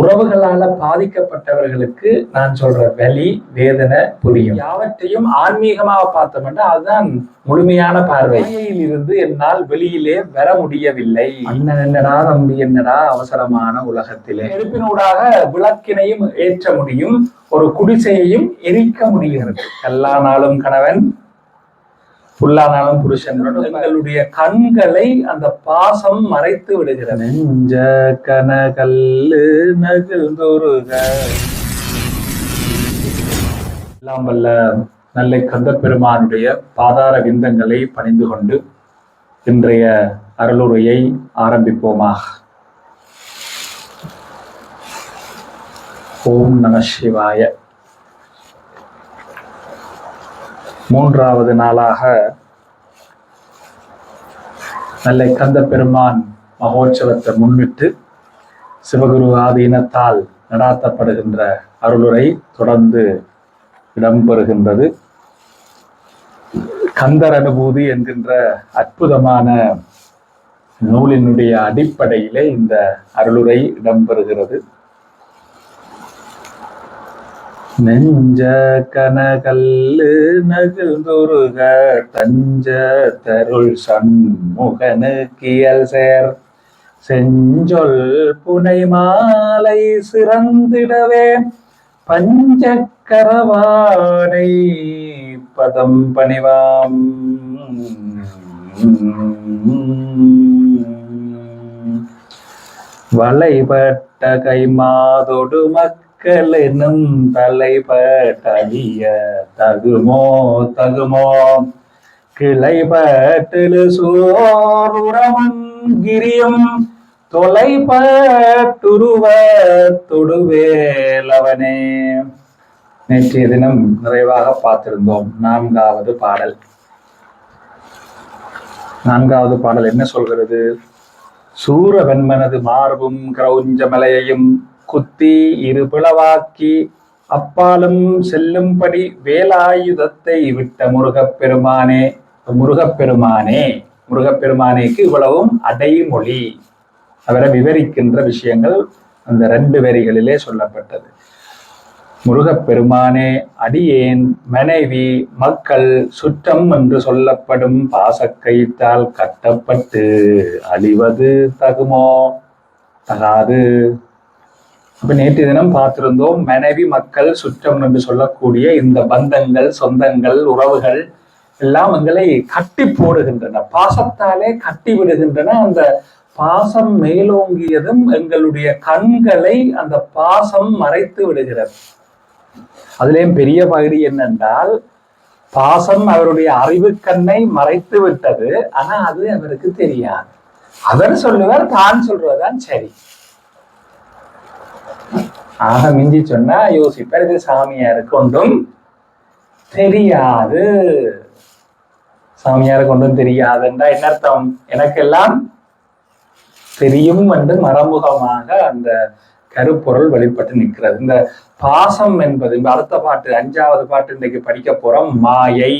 உறவுகளால பாதிக்கப்பட்டவர்களுக்கு நான் சொல்ற வலி வேதனை புரியும். யாவற்றையும் ஆன்மீகமாக பார்த்தோம்னா அதுதான் முழுமையான பார்வை. இருந்து என்னால் வெளியிலே வர முடியவில்லை. அண்ணன் என்னடா தம்பி என்னடா அவசரமான உலகத்திலே? நெருப்பினூடாக விளக்கினையும் ஏற்ற முடியும் ஒரு குடிசையையும் எரிக்க முடிகிறது. எல்லா நாளும் கணவன் புல்லானாலும் புருஷன் எங்களுடைய கண்களை அந்த பாசம் மறைத்து விடுகிறது. நெஞ்ச கனகல்லு நகிழ்ந்தொருக. எல்லாம் வல்ல நல்லை கந்த பெருமானுடைய பாதார விந்தங்களை பணிந்து கொண்டு இன்றைய அருளுரையை ஆரம்பிப்போமாக. ஓம் நம சிவாய. மூன்றாவது நாளாக நல்லை கந்த பெருமான் மகோற்சவத்தை முன்னிட்டு சிவகுரு ஆதீனத்தால் நடாத்தப்படுகின்ற அருளுரை தொடர்ந்து இடம்பெறுகின்றது. கந்தர் அனுபூதி என்கின்ற அற்புதமான நூலினுடைய அடிப்படையிலே இந்த அருளுரை இடம்பெறுகிறது. நெஞ்ச கனகல்லு நகிழ்ந்தொருக தஞ்ச தருள் சண்முகனு கியல் சேர். செஞ்சொல் புனை மாலை சிறந்திடவே பஞ்சக்கரவானை பதம் பணிவாம். வளைபட்ட கைமாதொடு மக்கள் என்னும் தலைபட்டழிய தகுமோ தகுமோ. கிளைபட்டிலு சோருரமும் கிரியும் தொலைபட்டுருவ தொடுவேலவனே. நேற்றைய தினம் நிறைவாக பார்த்திருந்தோம் நான்காவது பாடல். நான்காவது பாடல் என்ன சொல்கிறது? சூரவன்மனது மார்பும் மார்பும் கிரௌஞ்சமலையையும் குத்தி இரு பிளவாக்கி அப்பாலும் செல்லும்படி வேலாயுதத்தை விட்ட முருகப்பெருமானே முருகப்பெருமானே முருகப்பெருமானேக்கு இவ்வளவும் அடைமொழி. அவரை விவரிக்கின்ற விஷயங்கள் அந்த ரெண்டு வரிகளிலே சொல்லப்பட்டது. முருகப்பெருமானே அடியேன் மனைவி மக்கள் சுற்றம் என்று சொல்லப்படும் பாசக்கயிற்றால் கட்டப்பட்டு அழிவது தகுமோ? தகாது. இப்போ நேற்று தினம் பார்த்திருந்தோம் மனைவி மக்கள் சுற்றம் என்று சொல்லக்கூடிய இந்த பந்தங்கள் சொந்தங்கள் உறவுகள் எல்லாம் எங்களை கட்டி போடுகின்றன. பாசத்தாலே கட்டி விடுகின்றன. அந்த பாசம் மேலோங்கியதும் எங்களுடைய கண்களை அந்த பாசம் மறைத்து விடுகிறது. அதுலேயும் பெரிய பகுதி என்னென்றால் பாசம் அவருடைய அறிவு கண்ணை மறைத்து விட்டது. ஆனா அது அவருக்கு தெரியாது. அவர் சொல்லுவார் தான் சொல்றதுதான் சரி. ஆக மிஞ்சி சொன்னா யோசிப்பார் இது சாமியாருக்கு ஒன்றும் தெரியாது. சாமியாருக்கு ஒன்றும் தெரியாதுன்றா என்ன அர்த்தம்? எனக்கெல்லாம் தெரியும் என்று மறைமுகமாக அந்த கருப்பொருள் வெளிப்பட்டு நிற்கிறது. இந்த பாசம் என்பது இந்த அடுத்த பாட்டு அஞ்சாவது பாட்டு இன்றைக்கு படிக்க போறோம் மாயை.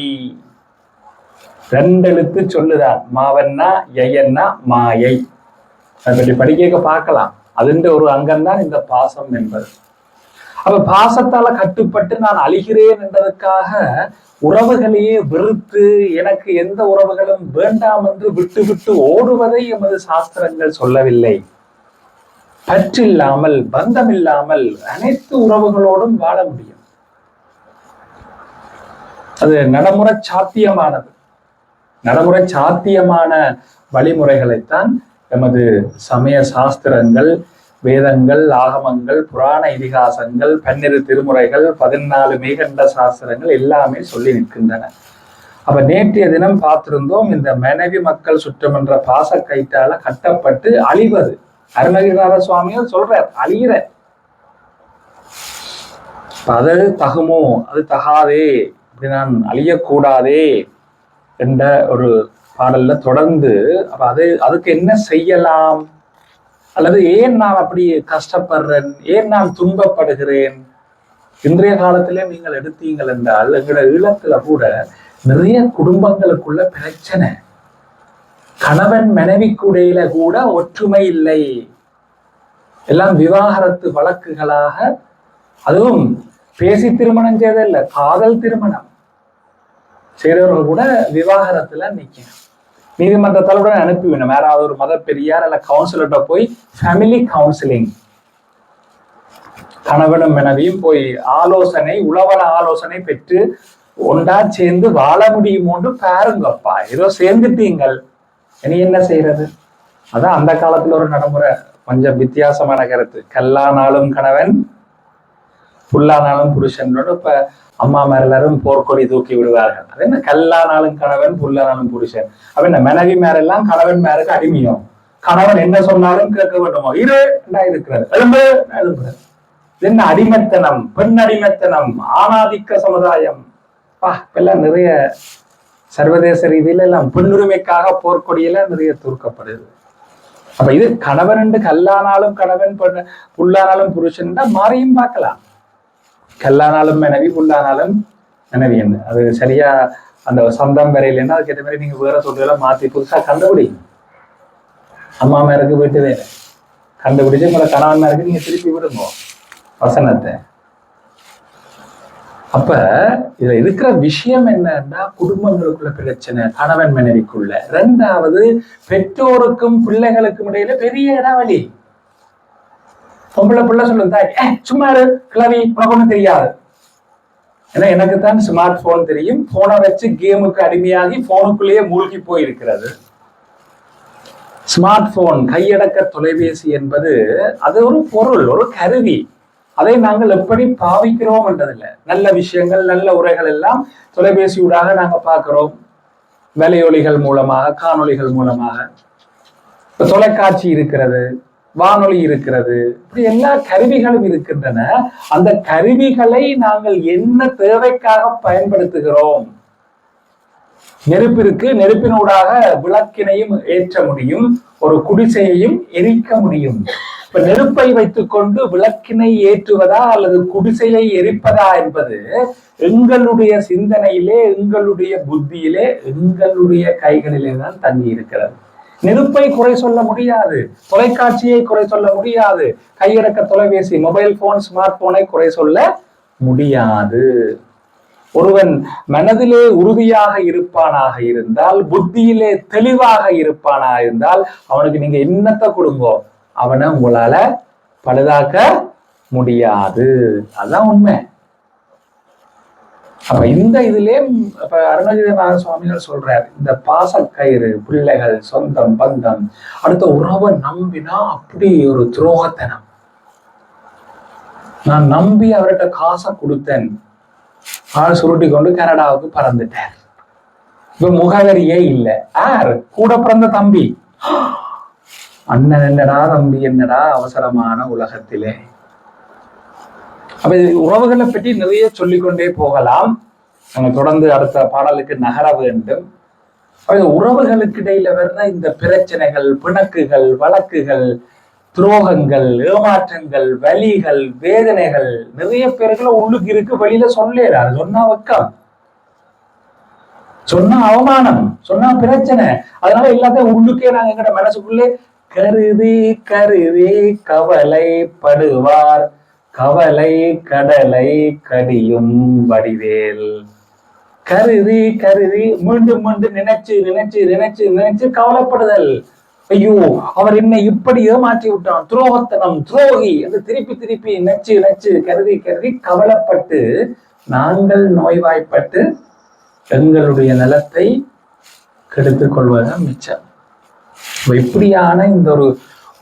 ரெண்டு எழுத்து சொல்லுதான் மாவன்னா எயன்னா மாயை. அதை பற்றி படிக்க பார்க்கலாம். அதுன்ற ஒரு அங்கம்தான் இந்த பாசம் என்பது. அப்ப பாசத்தால கட்டுப்பட்டு நான் அழிகிறேன் என்பதற்காக உறவுகளையே வெறுத்து எனக்கு எந்த உறவுகளும் வேண்டாம் என்று விட்டு விட்டு ஓடுவதை எமது சாஸ்திரங்கள் சொல்லவில்லை. பற்றில்லாமல் பந்தம் இல்லாமல் அனைத்து உறவுகளோடும் வாழ முடியும். அது நடைமுறை சாத்தியமானது. நடைமுறை சாத்தியமான வழிமுறைகளைத்தான் எமது சமய சாஸ்திரங்கள் வேதங்கள் ஆகமங்கள் புராண இதிகாசங்கள் பன்னிரு திருமுறைகள் பதினாலு மேகண்ட சாஸ்திரங்கள் எல்லாமே சொல்லி நிற்கின்றன. அப்ப நேற்றைய தினம் பார்த்திருந்தோம் இந்த மனைவி மக்கள் சுற்றம் என்ற பாச கைட்டால கட்டப்பட்டு அழிவது. அருணகிரிநாத சுவாமியும் சொல்றார் அழிகிற அது தகுமோ அது தகாதே இப்படி நான் அழியக்கூடாதே என்ற ஒரு பாடல்ல தொடர்ந்து அப்ப அது அதுக்கு என்ன செய்யலாம்? அல்லது ஏன் நான் அப்படி கஷ்டப்படுறேன்? ஏன் நான் துன்பப்படுகிறேன்? இன்றைய காலத்திலே நீங்கள் எடுத்தீங்கள் என்றால் எங்களோட ஈழத்துல கூட நிறைய குடும்பங்களுக்குள்ள பிரச்சனை. கணவன் மனைவிக்குடையில கூட ஒற்றுமை இல்லை. எல்லாம் விவாகரத்து வழக்குகளாக அதுவும் பேசி திருமணம் செய்ததில்லை காதல் திருமணம். செய்தவர்கள் கூட விவாகரத்துல நிக்கணும். நீதிமன்ற கூட அனுப்பி யாராவது ஒரு மத பெரியார் அல்ல கவுன்சிலர்கிட்ட போய் ஃபேமிலி கவுன்சிலிங் கணவனும் மனைவியும் போய் ஆலோசனை உளவல ஆலோசனை பெற்று ஒன்றா சேர்ந்து வாழ முடியுமோன்று பாருங்கப்பா. ஏதோ சேர்ந்துட்டீங்கள். இனி என்ன செய்யறது? அதான் அந்த காலத்துல ஒரு நடைமுறை. கொஞ்சம் வித்தியாசமான கருத்து. கல்லானாலும் கணவன் புல்லானாலும் புருஷன் இப்ப அம்மா மேல எல்லாரும் போர்க்கொடி தூக்கி விடுவார்கள். அது என்ன? கல்லானாலும் கணவன் புல்லானாலும் புருஷன். அப்ப என்ன? மனைவி மேரெல்லாம் கணவன் மேருக்கு அடிமையும். கணவன் என்ன சொன்னாலும் கேட்க வேண்டுமோ? இரு நான் இருக்கிறது. எழும்பு நான் என்ன அடிமைத்தனம்? பெண் அடிமைத்தனம்? ஆணாதிக்க சமுதாயம். பா இப்பெல்லாம் நிறைய சர்வதேச ரீதியில எல்லாம் பெண்ணுரிமைக்காக போர்க்கொடியில நிறைய தூர்க்கப்படுது. அப்ப இது கணவன் என்று கல்லானாலும் கணவன் புல்லானாலும் புருஷன் மாறியும் பார்க்கலாம். கல்லானாலும் மனைவி புல்லானாலும் மனைவி என்ன? அது சரியா அந்த சொந்தம் இல்லைன்னா அதுக்கேற்ற மாதிரி நீங்க வேற சொல்றதெல்லாம் மாத்தி புதுசா கண்டுபிடிங்க. அம்மா மேருக்கு வீட்டு வேலை கண்டுபிடிச்சு உங்களை கணவன் மேருக்கு நீங்க திருப்பி விடுங்க வசனத்தை. அப்ப இதுல இருக்கிற விஷயம் என்னன்னா குடும்பங்களுக்குள்ள பிரச்சனை கணவன் மனைவிக்குள்ள. ரெண்டாவது பெற்றோருக்கும் பிள்ளைகளுக்கும் இடையில பெரிய இடைவெளி. பொம்பளை பிள்ளை சொல்லும் தாய் ஏ சும்மா கிளவி உனக்கு தெரியாது. ஏன்னா எனக்கு தான் ஸ்மார்ட் போன் தெரியும். போனை வச்சு கேமுக்கு அடிமையாகி போனுக்குள்ளேயே மூழ்கி போயிருக்கிறது. ஸ்மார்ட் போன் கையடக்க தொலைபேசி என்பது அது ஒரு பொருள் ஒரு கருவி. அதை நாங்கள் எப்படி பாவிக்கிறோம் என்றதில்லை. நல்ல விஷயங்கள் நல்ல உரைகள் எல்லாம் தொலைபேசியூடாக நாங்கள் பார்க்கிறோம். வலையொலிகள் மூலமாக காணொலிகள் மூலமாக. இப்ப தொலைக்காட்சி இருக்கிறது. வானொலி இருக்கிறது. இப்படி எல்லா கருவிகளும் இருக்கின்றன. அந்த கருவிகளை நாங்கள் என்ன தேவைக்காக பயன்படுத்துகிறோம்? நெருப்பிற்கு நெருப்பினூடாக விளக்கினையும் ஏற்ற முடியும். ஒரு குடிசையையும் எரிக்க முடியும். இப்ப நெருப்பை வைத்துக்கொண்டு விளக்கினை ஏற்றுவதா அல்லது குடிசையை எரிப்பதா என்பது எங்களுடைய சிந்தனையிலே எங்களுடைய புத்தியிலே எங்களுடைய கைகளிலே தான் தங்கி இருக்கிறது நெருப்பை குறை சொல்ல முடியாது. தொலைக்காட்சியை குறை சொல்ல முடியாது. கையடக்க தொலைபேசி மொபைல் போன் ஸ்மார்ட் போனை குறை சொல்ல முடியாது. ஒருவன் மனதிலே உறுதியாக இருப்பானாக இருந்தால் புத்தியிலே தெளிவாக இருப்பானாக இருந்தால் அவனுக்கு நீங்க என்னத்தை கொடுங்கோ? அவனை உங்களால பழுதாக்க முடியாது. அதான் உண்மை. அப்ப இந்த இதுலயே இப்ப அருணகிரிநாத சுவாமிகள் சொல்றாரு இந்த பாசக்கயிறு பிள்ளைகள் சொந்தம் பந்தம் அடுத்த உறவை நம்பினா அப்படி ஒரு துரோகத்தனம். நான் நம்பி அவர்கிட்ட காசை கொடுத்தேன். ஆள் சுருட்டி கொண்டு கனடாவுக்கு பறந்துட்டார். இப்ப முகவரியே இல்லை. யார்? கூட பிறந்த தம்பி. அண்ணன் என்னடா தம்பி என்னடா அவசரமான உலகத்திலே. அப்ப உறவுகளை பற்றி நிறைய சொல்லிக்கொண்டே போகலாம். நம்ம தொடர்ந்து அடுத்த பாடலுக்கு நகர வேண்டும். உறவுகளுக்கு இடையில வர்ற இந்த பிரச்சனைகள் பிணக்குகள் வழக்குகள் துரோகங்கள் ஏமாற்றங்கள் வலிகள் வேதனைகள் நிறைய பேருக்குள்ள உள்ளுக்கு இருக்கு வெளியில சொல்லல சொன்னா வெக்கம். சொன்னா அவமானம் சொன்னா பிரச்சனை. அதனால எல்லாத்தையும் உள்ளுக்கே நாங்க எங்கட மனசுக்குள்ளே கருதி கருதி கவலைப்படுவார். கவலை கடலை கடியும் வடிவேல். கருதி கருதி மீண்டும் மீண்டும் நினைச்சு நினைச்சு நினைச்சு நினைச்சு கவலைப்படுதல். ஐயோ அவர் என்னை இப்படி ஏமாற்றி விட்டான். துரோகத்தனம் துரோகி என்று திருப்பி திருப்பி நச்சு நச்சு கருதி கருதி கவலைப்பட்டு நாங்கள் நோய்வாய்ப்பட்டு எங்களுடைய நலத்தை கெடுத்துக் கொள்வதுதான் மிச்சம். இப்படியான இந்த ஒரு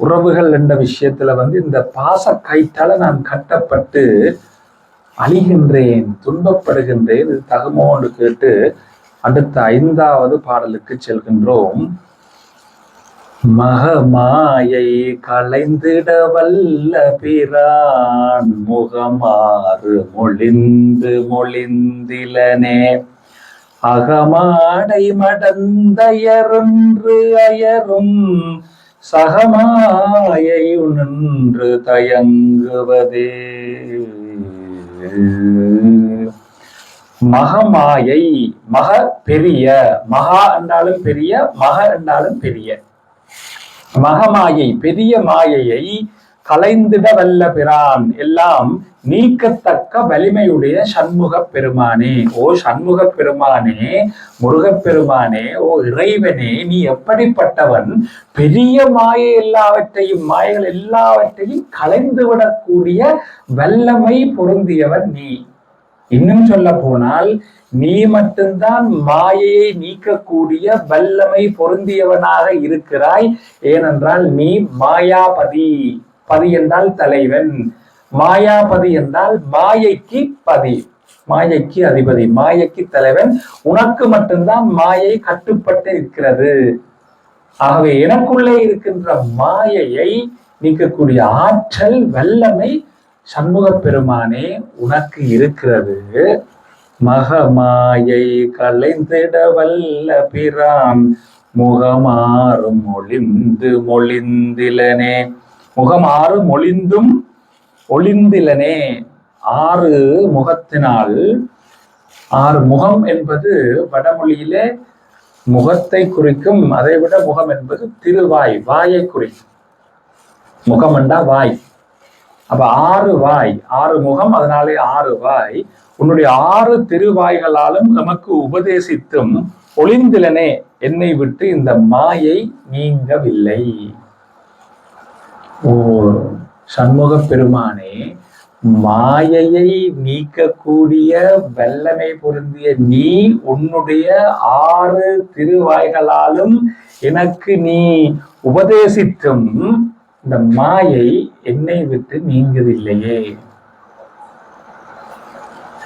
உறவுகள் என்ற விஷயத்துல வந்து இந்த பாச கைத்தால நான் கட்டப்பட்டு அழிகின்றேன் துன்பப்படுகின்றேன் இது தகுமோ என்று கேட்டு அடுத்த ஐந்தாவது பாடலுக்கு செல்கின்றோம். மகமாயை களைந்திட வல்ல பிரான் முகமாறு மொழிந்து மொழிந்திலனே. அகமாடை மடந்தயருன்று அயரும் சகமாயை நின்று தயங்குவதே. மகமாயை மக பெரிய மகா என்றாலும் பெரிய மக என்றாலும் பெரிய. மகமாயை பெரிய மாயையை கலைந்திட வல்ல பிரான். எல்லாம் நீக்கத்தக்க வலிமையுடைய சண்முக பெருமானே. ஓ சண்முக பெருமானே முருகப் பெருமானே ஓ இறைவனே நீ எப்படிப்பட்டவன்? பெரிய மாயை எல்லாவற்றையும் மாயைகள் எல்லாவற்றையும் கலைந்து விடக்கூடிய வல்லமை பொருந்தியவன் நீ. இன்னும் சொல்ல போனால் நீ மட்டும்தான் மாயையை நீக்கக்கூடிய வல்லமை பொருந்தியவனாக இருக்கிறாய். ஏனென்றால் நீ மாயாபதி. பதி என்றால் தலைவன். மாயாபதி என்றால் மாயைக்கு பதி. மாயைக்கு அதிபதி மாயைக்கு தலைவன். உனக்கு மட்டும்தான் மாயை கட்டுப்பட்டு இருக்கிறது. ஆகவே எனக்குள்ளே இருக்கின்ற மாயையை நீக்கக்கூடிய ஆற்றல் வல்லமை சண்முக பெருமானே உனக்கு இருக்கிறது. மகமாயை கலைந்திட வல்ல பிரான் முகமாறும் மொழிந்து மொழிந்திலனே. முகமாறு மொழிந்தும் ஒளிந்திலனே. ஆறு முகத்தினால். ஆறு முகம் என்பது வடமொழியிலே முகத்தை குறிக்கும் அதை விட முகம் என்பது திருவாய் வாயை குறிக்கும். முகம் என்றா வாய். அப்ப ஆறு வாய் ஆறு முகம் அதனாலே ஆறு வாய். உன்னுடைய ஆறு திருவாய்களாலும் நமக்கு உபதேசித்தும் ஒளிந்திலனே. என்னை விட்டு இந்த மாயை நீங்கவில்லை. ஓ சண்முக பெருமானே மாயையை நீக்கக்கூடிய வல்லமை பொருந்திய நீ உன்னுடைய ஆறு திருவாய்களாலும் எனக்கு நீ உபதேசித்தும் இந்த மாயை என்னை விட்டு நீங்குதில்லையே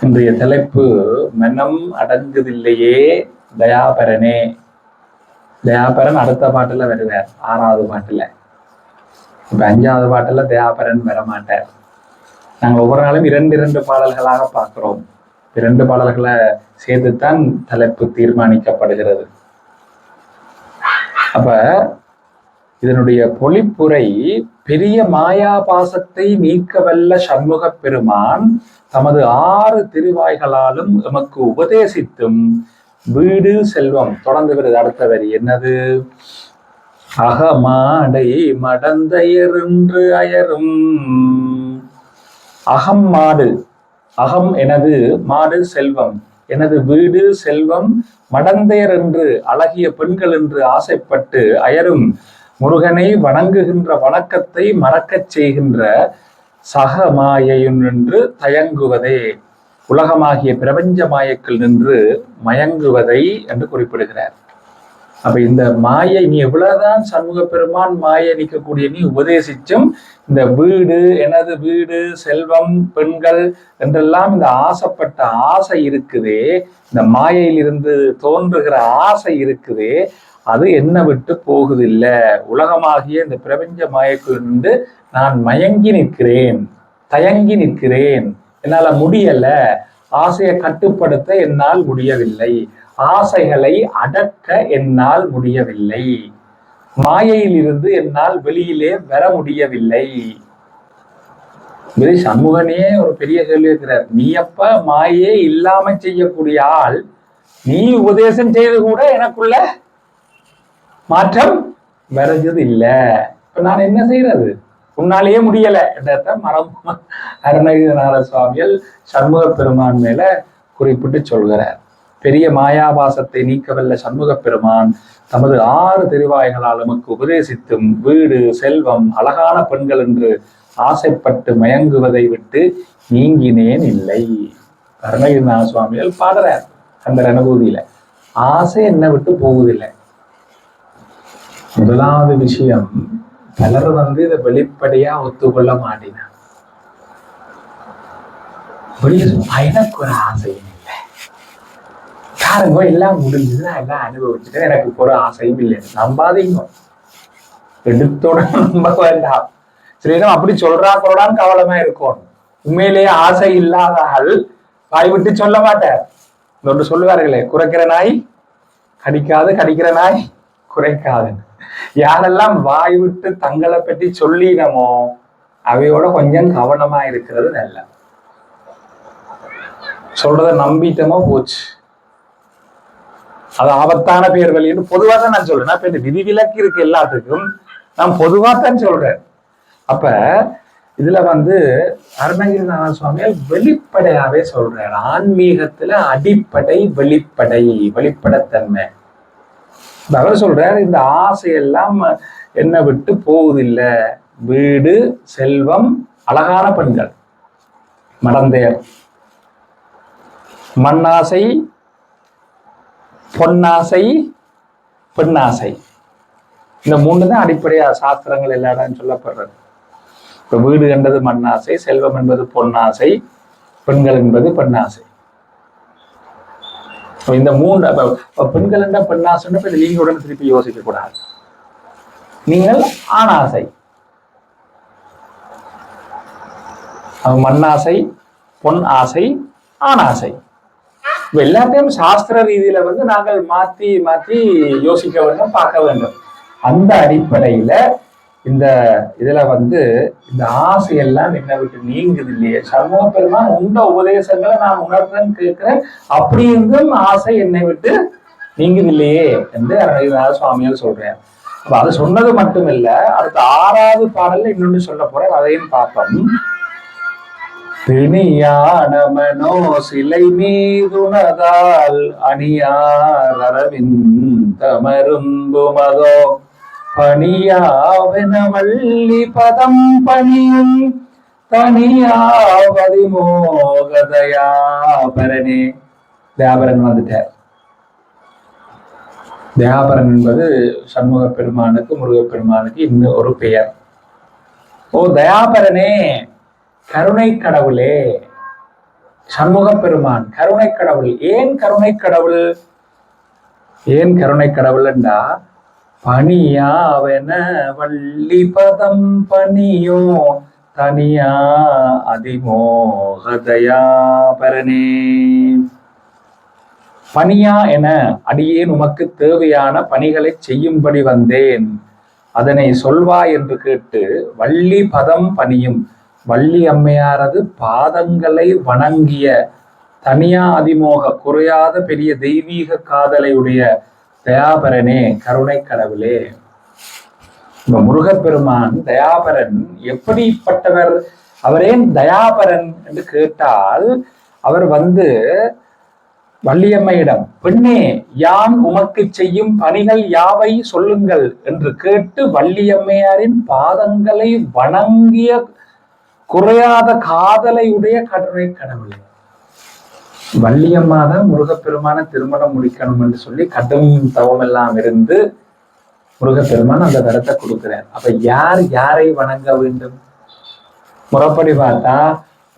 இன்றைய தலைப்பு மனம் அடங்குதில்லையே தயாபரனே. தயாபரன் அடுத்த பாட்டுல வருவார் ஆறாவது பாட்டுல. இப்ப அஞ்சாவது பாட்டுல தயாபரன் வரமாட்டார். நாங்கள் ஒவ்வொரு நாளும் இரண்டு இரண்டு பாடல்களாக பார்க்கிறோம். இரண்டு பாடல்களை சேர்த்துத்தான் தலைப்பு தீர்மானிக்கப்படுகிறது. அப்ப இதனுடைய பொழிப்புரை பெரிய மாயாபாசத்தை நீக்கவல்ல சண்முக பெருமான் தமது ஆறு திருவாய்களாலும் எமக்கு உபதேசித்தும் வீடு செல்வம் தொடர்ந்து வருது அடுத்த வரி என்னது? அகமாடை மடந்தையரென்று அயரும். அகம் மாடு அகம் எனது மாடு செல்வம் எனது வீடு செல்வம் மடந்தையர் என்று அழகிய பெண்கள் என்று ஆசைப்பட்டு அயரும். முருகனை வணங்குகின்ற வணக்கத்தை மறக்கச் செய்கின்ற சக மாயையும் நின்று தயங்குவதே. உலகமாகிய பிரபஞ்ச மாயக்கள் நின்று மயங்குவதை என்று குறிப்பிடுகிறார். அப்ப இந்த மாயை நீ எவ்வளவுதான் சண்முக பெருமான் மாயை நிற்கக்கூடிய நீ உபதேசிச்சும் இந்த வீடு எனது வீடு செல்வம் பெண்கள் என்றெல்லாம் இந்த ஆசைப்பட்ட ஆசை இருக்குதே இந்த மாயையிலிருந்து தோன்றுகிற ஆசை இருக்குதே அது என்ன விட்டு போகுதில்லை. உலகமாகிய இந்த பிரபஞ்ச மாயக்குள் நின்று நான் மயங்கி நிற்கிறேன் தயங்கி நிற்கிறேன். என்னால முடியல. ஆசையை கட்டுப்படுத்த என்னால் முடியவில்லை. ஆசைகளை அடக்க என்னால் முடியவில்லை. மாயையிலிருந்து என்னால் வெளியிலே வர முடியவில்லை. இது சண்முகனே ஒரு பெரிய கேள்வி இருக்கிறார் நீ அப்ப மாயே இல்லாம செய்யக்கூடிய ஆள். நீ உபதேசம் செய்து கூட எனக்குள்ள மாற்றம் வரைஞ்சது இல்லை. இப்ப நான் என்ன செய்யறது உன்னாலேயே முடியல. என்றத மரம் அருணகிரிநாத சுவாமிகள் சண்முக பெருமான் மேல குறிப்பிட்டு சொல்கிறார். பெரிய மாயாபாசத்தை நீக்கவல்ல சண்முக பெருமான் தமது ஆறு திருவாய்களால் நமக்கு உபதேசித்தும் வீடு செல்வம் அழகான பெண்கள் என்று ஆசைப்பட்டு மயங்குவதை விட்டு நீங்கினேன் இல்லை. கருணகிரிநாத சுவாமிகள் பாடுறார் அந்த அனுபூதியில ஆசை என்ன விட்டு போகுதில்லை முதலாவது விஷயம் பலர் வந்து இதை வெளிப்படையா ஒத்துக்கொள்ள மாட்டினார் எனக்கு ஒரு ஆசை. பாருங்க எல்லாம் முடிஞ்சுதான் எல்லாம் அனுபவிச்சுட்டேன்? எனக்கு ஒரு ஆசையும் இல்லை. நம்பாதீங்க. எடுத்தோட நம்ப வேண்டாம். ஸ்ரீராம் அப்படி சொல்றா கொள்றான்னு கவலமா இருக்கும். உண்மையிலேயே ஆசை இல்லாத ஆள் வாய் விட்டு சொல்ல மாட்டார். ஒன்று சொல்லுவார்களே குறைக்கிற நாய் கடிக்காது கடிக்கிற நாய் குறைக்காது. யாரெல்லாம் வாய் விட்டு தங்களை பற்றி சொல்லினமோ அவையோட கொஞ்சம் கவனமா இருக்கிறது நல்ல சொல்றத நம்பிட்டமா போச்சு. அது ஆபத்தான பேர் வழின்னு பொதுவாக தான் நான் சொல்றேன். இப்ப இந்த விதிவிலக்கு இருக்கு எல்லாத்துக்கும் நான் பொதுவாக தான் சொல்றேன். அப்ப இதுல வந்து அருணகிரிநாத சுவாமியால் வெளிப்படையாவே சொல்றாரு ஆன்மீகத்துல அடிப்படை வெளிப்படை வெளிப்படைத்தன்மை. அவர் சொல்றாரு இந்த ஆசையெல்லாம் என்ன விட்டு போவதில்லை. வீடு செல்வம் அழகான பெண்கள். மடந்தையர். மண்ணாசை பொன்னாசை பெண்ணாசை. இந்த மூணு தான் அடிப்படையா சாஸ்திரங்கள் எல்லா இடம் சொல்லப்படுறது. இப்போ வீடு என்பது மண்ணாசை செல்வம் என்பது பொன்னாசை பெண்கள் என்பது பெண்ணாசை. இந்த மூன்று பெண்கள் என்ற பெண்ணாசைன்னு இப்போ நீங்க உடனே திருப்பி யோசிக்க கூடாது நீங்கள் ஆணாசை. மண்ணாசை பொன் ஆசை ஆணாசை. எல்லாத்தையும் சாஸ்திர ரீதியில வந்து நாங்கள் மாத்தி மாத்தி யோசிக்க வேண்டும் பார்க்க வேண்டும். அந்த அடிப்படையில இந்த இதுல வந்து இந்த ஆசையெல்லாம் என்ன விட்டு நீங்குது இல்லையே. சண்முக பெருமான் உண்ட உபதேசங்களை நான் உணர்றேன்னு கேட்கிறேன். அப்படி இருந்தும் ஆசை என்னை விட்டு நீங்குது இல்லையே என்று அருணகிரிநாத சுவாமியால் சொல்றேன் அப்ப அது சொன்னது மட்டும் இல்ல அடுத்த ஆறாவது பாடல்ல இன்னொன்னு சொல்ல போறேன் அதையும் பார்ப்போம். திணியானமனோ சிலை மீதுனதால் அணியார் அரவிந்தமரும்புமதோ பணியாவென பதம் பணியும் தனியாவதிமோகதயாபரனே தியாபரன் வந்துட்டார். தியாபரன் என்பது சண்முக பெருமானுக்கு முருகப்பெருமானுக்கு இன்னும் ஒரு பெயர். ஓ தயாபரனே. கருணை கடவுளே. சண்முக பெருமான் கருணை கடவுள். ஏன் கருணை கடவுள்? ஏன் கருணை கடவுள் என்றா பணியாவென வள்ளி பதம் பணியோ தனியா அதிமோகதயாபரணே பணியா என அடியேன் உமக்கு தேவையான பணிகளை செய்யும்படி வந்தேன். அதனை சொல்வா என்று கேட்டு வள்ளி பதம் பணியும் வள்ளி அம்மையாரது பாதங்களை வணங்கிய தனியா அதிமோக குறையாத பெரிய தெய்வீக காதலையுடைய தயாபரனே கருணை கடவுளே. இந்த முருகப்பெருமான் தயாபரன் எப்படிப்பட்டவர்? அவரேன் தயாபரன் என்று கேட்டால் அவர் வந்து வள்ளியம்மையிடம் பெண்ணே யான் உமக்கு செய்யும் பணிகள் யாவை சொல்லுங்கள்? என்று கேட்டு வள்ளியம்மையாரின் பாதங்களை வணங்கிய குறையாத காதலை உடைய கருணை வள்ளியம்மா தான் முருகப்பெருமான திருமணம் முடிக்கணும் என்று சொல்லி கடும் தவம் எல்லாம் இருந்து முருகப்பெருமான் அந்த வரத்தை கொடுக்கிறார். அப்ப யார் யாரை வணங்க வேண்டும்? முறப்படி பார்த்தா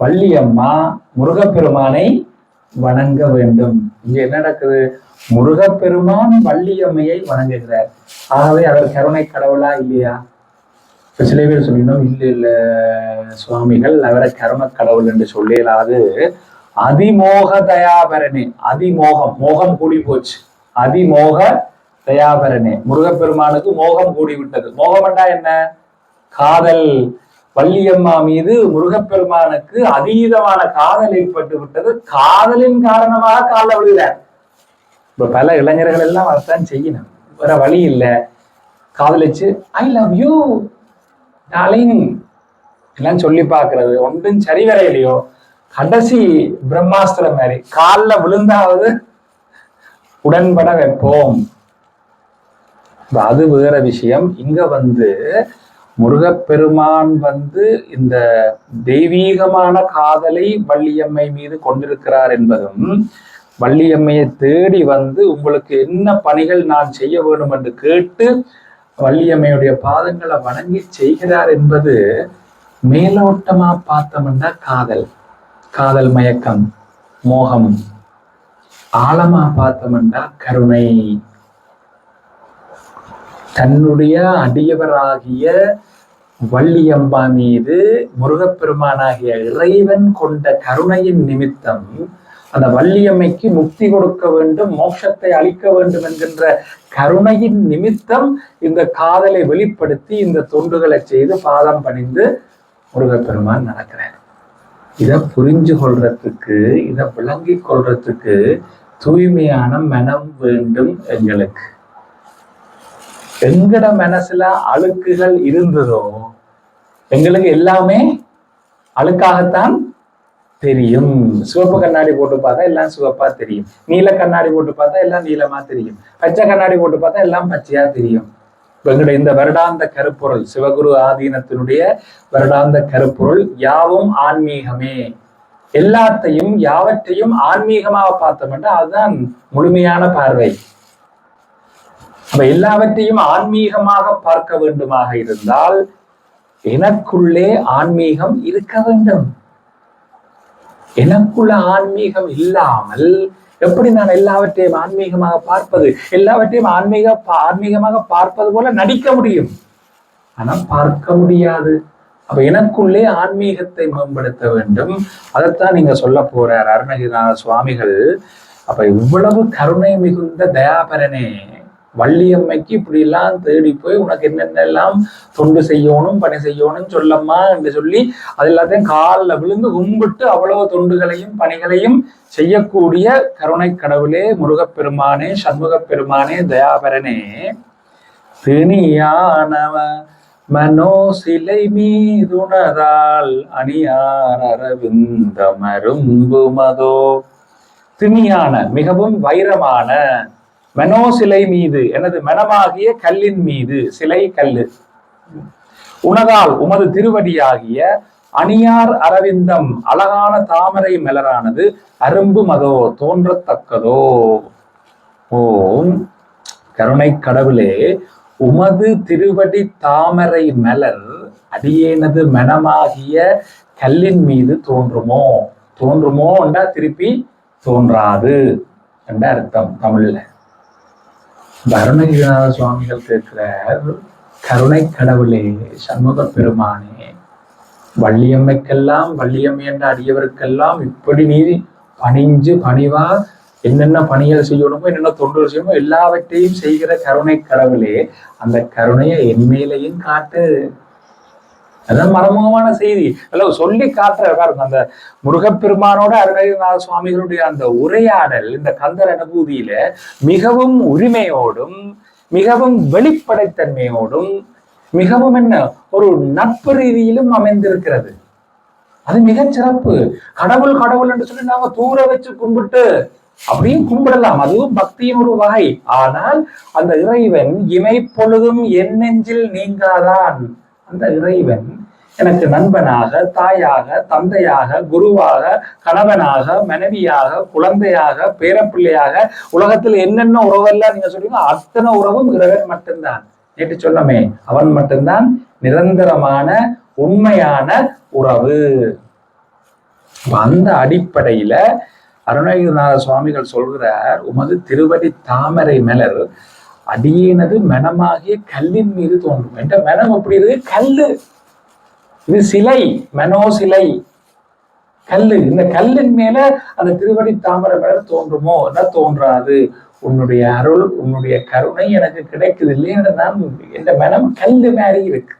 வள்ளியம்மா முருகப்பெருமானை வணங்க வேண்டும். இங்க என்ன நடக்குது? முருகப்பெருமான் வள்ளியம்மையை வணங்குகிறார். ஆகவே அவர் கருணை கடவுளா இல்லையா? இப்ப சில பேர் சொல்லினோம் இல்லை இல்லை சுவாமிகள் அவரை கருணை கடவுள் என்று சொல்லலாது அதிமோக தயாபரணே அதிமோகம் மோகம் கூடி போச்சு. அதிமோக தயாபரணே முருகப்பெருமானுக்கு மோகம் கூடி விட்டது. மோகம்டா என்ன? காதல். வள்ளியம்மா மீது முருகப்பெருமானுக்கு அதீதமான காதல் ஏற்பட்டு விட்டது. காதலின் காரணமாக கால விழுகிறார். இப்ப பல இளைஞர்கள் எல்லாம் அதான் செய்யணும். வேற வழி இல்லை. காதலிச்சு ஐ லவ் யூ எல்லாம் சொல்லி பார்க்கிறது. ஒன்றும் சரி வரையிலையோ. கடைசி பிரம்மாஸ்திரம் மாதிரி. காலில் விழுந்தாவது உடன்பட வைப்போம். அது வேற விஷயம். இங்க வந்து முருகப்பெருமான் வந்து இந்த தெய்வீகமான காதலை வள்ளியம்மை மீது கொண்டிருக்கிறார் என்பதும் வள்ளியம்மையை தேடி வந்து உங்களுக்கு என்ன பணிகள் நான் செய்ய வேண்டும் என்று கேட்டு வள்ளியம்மையுடைய பாதங்களை வணங்கி செய்கிறார் என்பது மேலோட்டமா பார்த்தோம்னா காதல். காதல் மயக்கம் மோகம். ஆழமா பார்த்தோம்னா கருணை. தன்னுடைய அடியவராகிய வள்ளியம்பா மீது முருகப்பெருமானாகிய இறைவன் கொண்ட கருணையின் நிமித்தம் அந்த வள்ளியம்மைக்கு முக்தி கொடுக்க வேண்டும் மோட்சத்தை அளிக்க வேண்டும் என்கின்ற கருணையின் நிமித்தம் இந்த காதலை வெளிப்படுத்தி இந்த தொண்டுகளை செய்து பாதம் பணிந்து முருகப்பெருமான் நடக்கிறார். இதை புரிஞ்சு கொள்றதுக்கு இதை விளங்கி கொள்றதுக்கு தூய்மையான மனம் வேண்டும் எங்களுக்கு. எங்கட மனசுல அழுக்குகள் இருந்ததோ எங்களுக்கு எல்லாமே அழுக்காகத்தான் தெரியும். சிவப்பு கண்ணாடி போட்டு பார்த்தா எல்லாம் சிவப்பா தெரியும். நீல கண்ணாடி போட்டு பார்த்தா எல்லாம் நீளமா தெரியும். பச்சை கண்ணாடி போட்டு பார்த்தா எல்லாம் பச்சையா தெரியும். எங்களுடைய இந்த வருடாந்த கருப்பொருள் சிவகுரு ஆதீனத்தினுடைய வருடாந்த கருப்பொருள் யாவும் ஆன்மீகமே. எல்லாத்தையும் யாவற்றையும் ஆன்மீகமாக பார்த்தோம்னா அதுதான் முழுமையான பார்வை. அப்ப எல்லாவற்றையும் ஆன்மீகமாக பார்க்க வேண்டுமாக இருந்தால் எனக்குள்ளே ஆன்மீகம் இருக்க வேண்டும். எனக்குள்ள ஆன்மீகம் இல்லாமல் எப்படி நான் எல்லாவற்றையும் ஆன்மீகமாக பார்ப்பது? எல்லாவற்றையும் ஆன்மீக ஆன்மீகமாக பார்ப்பது போல நடிக்க முடியும். ஆனால் பார்க்க முடியாது. அப்ப எனக்குள்ளே ஆன்மீகத்தை மேம்படுத்த வேண்டும். அதைத்தான் நீங்க சொல்ல போறார் அருணகிரிநாத சுவாமிகள். அப்ப இவ்வளவு கருணை மிகுந்த தயாபரனே. வள்ளியம்மைக்கு இப்படி எல்லாம் தேடி போய் உனக்கு என்னென்னலாம் தொண்டு செய்யணும் பணி செய்யணும் சொல்லம்மா என்று சொல்லி அது எல்லாத்தையும் காலில் விழுந்து கும்பிட்டு அவ்வளவு தொண்டுகளையும் பணிகளையும் செய்யக்கூடிய கருணை கடவுளே முருகப்பெருமானே சண்முகப் பெருமானே தயாபரனே. திணியானவ மனோ சிலை மீதுணரால் அணியார் அரவிந்த மரும்பு மதோ திணியான மிகவும் வைரமான மெனோ சிலை மீது எனது மனமாகிய கல்லின் மீது சிலை கல்லு. உனதால் உமது திருவடியாகிய அணியார் அரவிந்தம் அழகான தாமரை மலரானது அரும்பு மதோ தோன்றத்தக்கதோ. ஓம் கருணை கடவுளே உமது திருவடி தாமரை மலர் அடியேனது மனமாகிய கல்லின் மீது தோன்றுமோ? தோன்றுமோ என்றா திருப்பி தோன்றாது. என்ற அர்த்தம் தமிழ்ல. அருணகிரிநாத சுவாமிகள் கேட்கிறார் கருணை கடவுளே சண்முக பெருமானே வள்ளியம்மைக்கெல்லாம் வள்ளியம்மை என்ற அடியவருக்கெல்லாம் இப்படி நீதி பணிஞ்சு பணிவா என்னென்ன பணிகள் செய்யணுமோ என்னென்ன தொண்டுகள் செய்யணுமோ எல்லாவற்றையும் செய்கிற கருணை கடவுளே அந்த கருணையை என் மேலையும் காட்டு. அதான் மறைமுகமான செய்தி. அல்ல சொல்லி காட்டுற பாருங்க அந்த முருகப்பெருமானோட அருணகிரிநாத சுவாமிகளுடைய அந்த உரையாடல் இந்த கந்தர் அனுபூதியில மிகவும் உரிமையோடும் மிகவும் வெளிப்படைத்தன்மையோடும் மிகவும் என்ன ஒரு நட்பு ரீதியிலும் அமைந்திருக்கிறது. அது மிகச் சிறப்பு. கடவுள் கடவுள் என்று சொல்லி நாம தூர வச்சு கும்பிட்டு அப்படியும் கும்பிடலாம். அதுவும் பக்தியின் ஒரு வகை. ஆனால் அந்த இறைவன் இமைப்பொழுதும் என் நெஞ்சில் நீங்காதான். அந்த இறைவன் எனக்கு நண்பனாக தாயாக தந்தையாக குருவாக கணவனாக மனைவியாக குழந்தையாக பேரப்பிள்ளையாக உலகத்தில் என்னென்ன உறவெல்லாம் நீங்க சொல்றீங்க அத்தனை உறவும் இறைவன் மட்டும்தான். நேற்று சொன்னமே அவன் மட்டும்தான் நிரந்தரமான உண்மையான உறவு. அந்த அடிப்படையில அருணகிரிநாத சுவாமிகள் சொல்கிறார் உமது திருவடி தாமரை மலர் அடியினது மனமாகிய கல்லின் மீது தோன்றும். என்ற மனம் அப்படி இருக்கு கல்லு. இது சிலை மனோ சிலை. கல்லு. இந்த கல்லின் மேல அந்த திருவடி தாமரை மலர் தோன்றுமோ? என்ன தோன்றாது? உன்னுடைய அருள் உன்னுடைய கருணை எனக்கு கிடைக்குது இல்லைன்னு நான் என் மனம் கல்லு மாதிரி இருக்கு.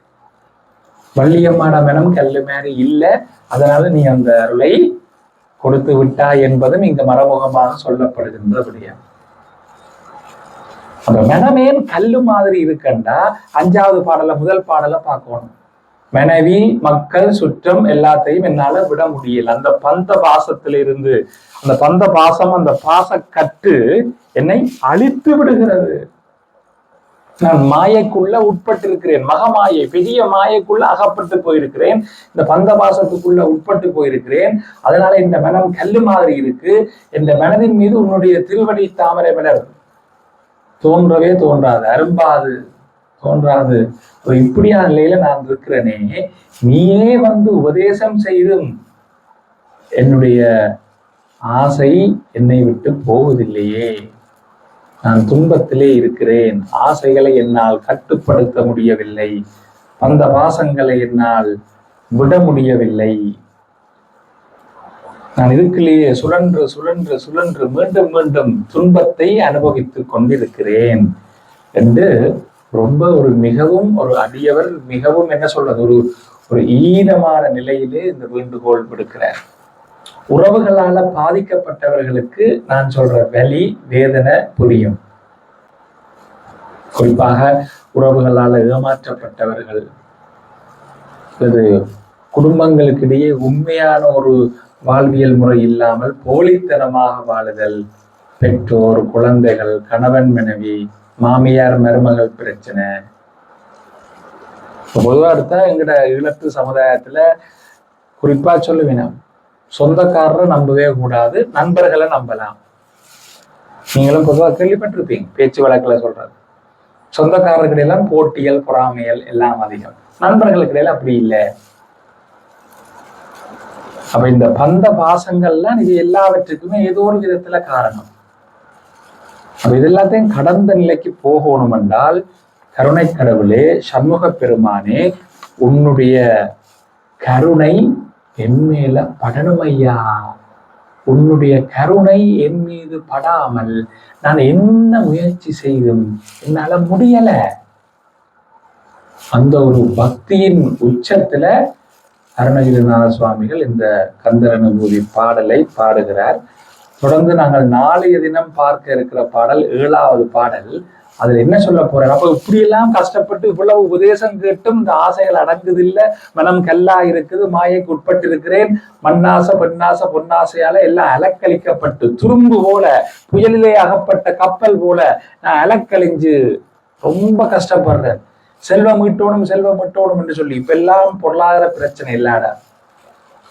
வள்ளியம்மான மனம் கல்லு மாதிரி இல்லை. அதனால நீ அந்த அருளை கொடுத்து விட்டாய் என்பதும் இங்கு மறைமுகமாக சொல்லப்படுகின்ற அந்த மனமேன் கல்லு மாதிரி இருக்கண்டா அஞ்சாவது பாடல முதல் பாடலை பார்க்கணும். மனைவி மக்கள் சுற்றம் எல்லாத்தையும் என்னால விட முடியல. அந்த பந்த பாசத்திலிருந்து அந்த பந்த பாசம் அந்த பாச கட்டு என்னை அழித்து விடுகிறது. நான் மாயைக்குள்ள உட்பட்டிருக்கிறேன். மகமாயை பெரிய மாயைக்குள்ள அகப்பட்டு போயிருக்கிறேன். இந்த பந்த பாசத்துக்குள்ள உட்பட்டு போயிருக்கிறேன். அதனால இந்த மனம் கல்லு மாதிரி இருக்கு. இந்த மனதின் மீது உன்னுடைய திருவடி தாமரை மலர் தோன்றவே தோன்றாது அரும்பாது தோன்றாது. இப்படியான நிலையில நான் இருக்கிறேனே நீயே வந்து உபதேசம் செய்தும் என்னுடைய ஆசை என்னை விட்டு போவதில்லையே. நான் துன்பத்திலே இருக்கிறேன் ஆசைகளை என்னால் கட்டுப்படுத்த முடியவில்லை. அந்த வாசங்களை என்னால் விட முடியவில்லை. நான் இதுக்குள்ளேயே சுழன்று சுழன்று சுழன்று மீண்டும் மீண்டும் துன்பத்தை அனுபவித்துக் கொண்டிருக்கிறேன் என்று ரொம்ப ஒரு மிகவும் ஒரு அடியவர் மிகவும் என்ன சொல்றது? ஒரு ஒரு ஈனமான நிலையிலே இந்த வேண்டுகோள் விடுக்கிறார். உறவுகளால பாதிக்கப்பட்டவர்களுக்கு நான் சொல்ற வலி வேதனை புரியும். குறிப்பாக உறவுகளால ஏமாற்றப்பட்டவர்கள். இது குடும்பங்களுக்கிடையே உண்மையான ஒரு வாழ்வியல் முறை இல்லாமல் போலித்தனமாக வாழுதல். பெற்றோர் குழந்தைகள் கணவன் மனைவி மாமியார் மருமகள் பிரச்சனை. பொதுவாக எடுத்தா எங்கட ஈழத்து சமுதாயத்துல குறிப்பா சொல்லுவேன் சொந்தக்காரரை நம்பவே கூடாது நண்பர்களை நம்பலாம். நீங்களும் பொதுவாக கேள்விப்பட்டிருப்பீங்க பேச்சு வழக்கில் சொல்றது. சொந்தக்காரர்களிடையெல்லாம் போட்டியல் பொறாமையல் எல்லாம் அதிகம். நண்பர்களுக்கிடையில அப்படி இல்லை. அப்ப இந்த பந்த பாசங்கள்லாம் இது எல்லாவற்றுக்குமே ஏதோ ஒரு விதத்துல காரணம். அப்ப இதெல்லாத்தையும் கடந்த நிலைக்கு போகணும் என்றால் கருணை கடவுளே சண்முக பெருமானே உன்னுடைய கருணை என் மேல படணுமையா? ஐயா உன்னுடைய கருணை என் மீது படாமல் நான் என்ன முயற்சி செய்தும் என்னால முடியல? அந்த ஒரு பக்தியின் உச்சத்துல அருணகிரிநாத சுவாமிகள் இந்த கந்தர் அனுபூதி பாடலை பாடுகிறார். தொடர்ந்து நாங்கள் நாளைய தினம் பார்க்க இருக்கிற பாடல் ஏழாவது பாடல். அதுல என்ன சொல்ல போறார் அப்ப இப்படியெல்லாம் கஷ்டப்பட்டு இவ்வளவு உபதேசம் கேட்டும் இந்த ஆசைகள் அடங்குது இல்ல மனம் கல்லா இருக்குது மாயைக்கு உட்பட்டு இருக்கிறேன் மண்ணாசை பெண்ணாசை பொன்னாசையால எல்லாம் அலக்களிக்கப்பட்டு துரும்பு போல புயலிலே அகப்பட்ட கப்பல் போல நான் அலக்கழிஞ்சு ரொம்ப கஷ்டப்படுறேன். செல்வம் மீட்டோணும் செல்வம் மீட்டோணும் என்று சொல்லி இப்ப எல்லாம் பொருளாதார பிரச்சனை இல்லாட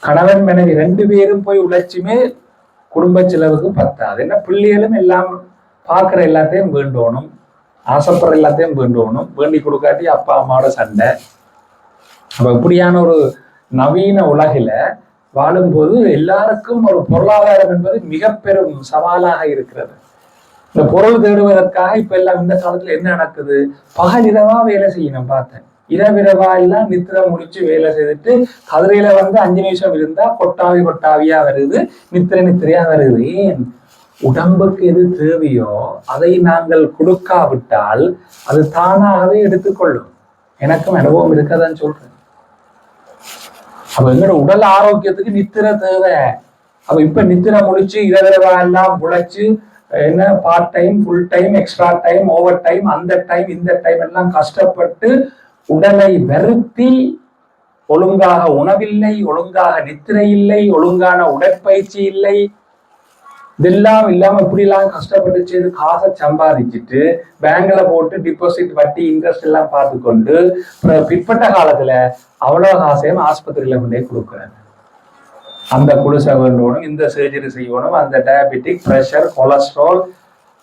கணவன் மனைவி ரெண்டு பேரும் போய் உழைச்சுமே குடும்ப செலவுக்கு பத்தாது. என்ன பிள்ளைகளும் எல்லாம் பார்க்குற எல்லாத்தையும் வேண்டோணும். ஆசைப்படுற எல்லாத்தையும் வேண்டோணும். வேண்டி கொடுக்காட்டி அப்பா அம்மாவோட சண்டை. அப்ப இப்படியான ஒரு நவீன உலகில வாழும்போது எல்லாருக்கும் ஒரு பொருளாதாரம் என்பது மிக பெரும் சவாலாக இருக்கிறது. இந்த பொருள் தேடுவதற்காக இப்ப எல்லாம் இந்த காலத்துல என்ன நடக்குது? பகல் இரவா வேலை செய்யணும் பார்த்தேன். இரவிரவா எல்லாம் நித்திர முடிச்சு வேலை செய்துட்டு கதிரையில வந்து அஞ்சு நிமிஷம் இருந்தா கொட்டாவி கொட்டாவியா வருது நித்திர நித்திரையா வருது. ஏன்? உடம்புக்கு எது தேவையோ அதை நாங்கள் கொடுக்காவிட்டால் அது தானாகவே எடுத்துக்கொள்ளும். எனக்கும் அனுபவம் இருக்கதான் சொல்றேன். அப்ப எங்களோட உடல் ஆரோக்கியத்துக்கு நித்திர தேவை. அப்ப இப்ப நித்திர முடிச்சு இரவிரவா எல்லாம் உழைச்சு என்ன part time full time extra time over time அந்த டைம் இந்த டைம் எல்லாம் கஷ்டப்பட்டு உடலை வெறுத்தி ஒழுங்காக உணவில்லை ஒழுங்காக நித்திரை இல்லை ஒழுங்கான உடற்பயிற்சி இல்லை. இதெல்லாம் இல்லாம இப்படிலாம் கஷ்டப்பட்டு செய்து காசை சம்பாதிச்சுட்டு பேங்க்ல போட்டு டிபாசிட் வட்டி இன்ட்ரெஸ்ட் எல்லாம் பார்த்து கொண்டு பிற்பட்ட காலத்துல அவ்வளவு காசையும் ஆஸ்பத்திரியில கொண்டே கொடுக்குறாங்க. அந்த குடிசை வேண்டணும் இந்த சர்ஜரி செய்யணும். அந்த டயபெட்டிக் ப்ரெஷர் கொலஸ்ட்ரால்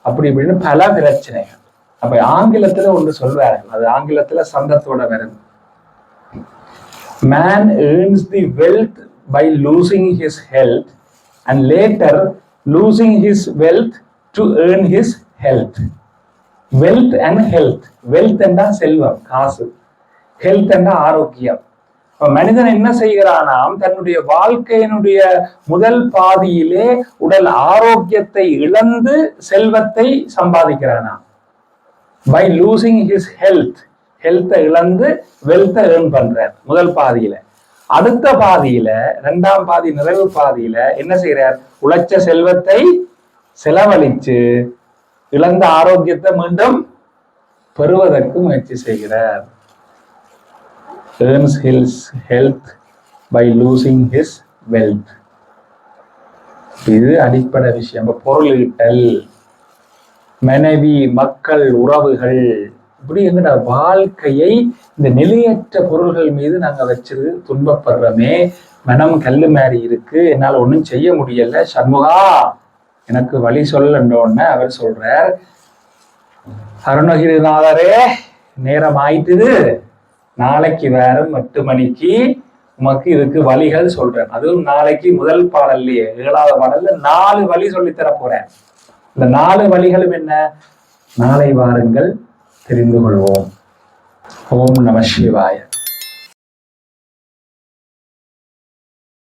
அப்படி இப்படின்னு பல பிரச்சனைகள். அப்ப ஆங்கிலத்துல ஒன்று சொல்வார்கள். அது ஆங்கிலத்துல சந்தத்தோட வருது man earns the wealth by losing his health and later losing his wealth to earn his health wealth and health wealth என்றா செல்வம் காசு. ஹெல்த் என்றா ஆரோக்கியம். மனிதன் என்ன செய்கிறானாம்? தன்னுடைய வாழ்க்கையினுடைய முதல் பாதியிலே உடல் ஆரோக்கியத்தை இழந்து செல்வத்தை சம்பாதிக்கிறானாம். பை லூசிங் ஹிஸ் ஹெல்த் ஹெல்த்தை இழந்து வெல்த்தை ஏர்ன் பண்றார் முதல் பாதியில. அடுத்த பாதியில இரண்டாம் பாதி நிறைவு பாதியில என்ன செய்யறார் உழைச்ச செல்வத்தை செலவழிச்சு இழந்த ஆரோக்கியத்தை மீண்டும் பெறுவதற்கு முயற்சி செய்கிறார். Earns his health by losing his wealth. இது அடிப்படை விஷயம். இப்போ பொருள் ஈட்டல் மனைவி மக்கள் உறவுகள் இப்படி எங்கட வாழ்க்கையை இந்த நிலையற்ற பொருள்கள் மீது நாங்கள் வச்சிரு துன்பப்படுறோமே மனம் கல்லு மாதிரி இருக்கு என்னால் ஒன்றும் செய்ய முடியல சண்முகா எனக்கு வழி சொல்லன்றோன்னு அவர் சொல்றார். அருணகிரிநாதரே நேரம் ஆயிட்டுது. நாளைக்கு வேற எட்டு மணிக்கு உமக்கு இதுக்கு வழிகள் சொல்றேன். அதுவும் நாளைக்கு முதல் பாடல்லையே ஏழாவது பாடல்ல நாலு வழி சொல்லி தர போறேன். இந்த நாலு வழிகளும் என்ன? நாளை வாருங்கள் தெரிந்து கொள்வோம். ஓம் நம சிவாய.